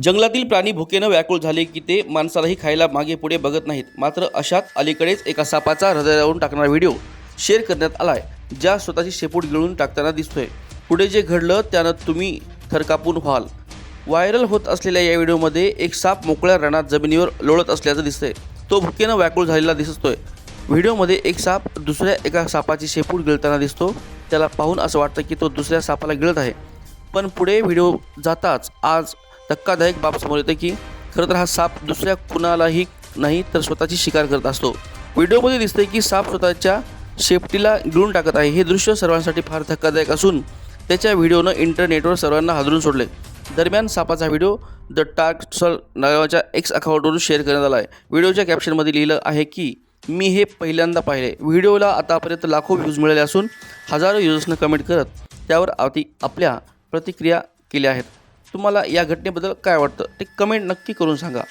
जंगलातील प्राणी भुकेनं व्याकुळ झाले की ते माणसालाही खायला मागे पुढे बघत नाहीत. मात्र अशात अलीकडेच एका सापाचा हृदयावरून टाकणारा व्हिडिओ शेअर करण्यात आलाय ज्या स्वतःची शेपूट गिळून टाकताना दिसतोय. पुढे जे घडलं त्यानं तुम्ही थरकापून व्हाल. व्हायरल होत असलेल्या या व्हिडिओमध्ये एक साप मोकळ्या रणात जमिनीवर लोळत असल्याचं दिसतंय. तो भुकेनं व्याकुळ झालेला दिसतोय. व्हिडिओमध्ये एक साप दुसऱ्या एका सापाची शेपूट गिळताना दिसतो. त्याला पाहून असं वाटतं की तो दुसऱ्या सापाला गिळत आहे. पण पुढे व्हिडिओ जाताच आज धक्कादायक बाब समोर येते की खरं तर हा साप दुसऱ्या कुणालाही नाही तर स्वतःची शिकार करत असतो. व्हिडिओमध्ये दिसते की साप स्वतःच्या शेपटीला गिळून टाकत आहे. हे दृश्य सर्वांसाठी फार धक्कादायक असून त्याच्या व्हिडिओनं इंटरनेटवर सर्वांना हादरून सोडले दरम्यान सापाचा व्हिडिओ द टार्क सल नावाच्या एक्स अकाउंटवरून शेअर करण्यात आला आहे व्हिडिओच्या कॅप्शनमध्ये लिहिलं आहे की मी हे पहिल्यांदा पाहिले. व्हिडिओला आतापर्यंत लाखो व्ह्यूज मिळाले असून हजारो युजर्सनं कमेंट करत त्यावर अति आपल्या प्रतिक्रिया केल्या आहेत. तुम्हाला या घटनेबद्दल काय वाटतं ते कमेंट नक्की करून सांगा.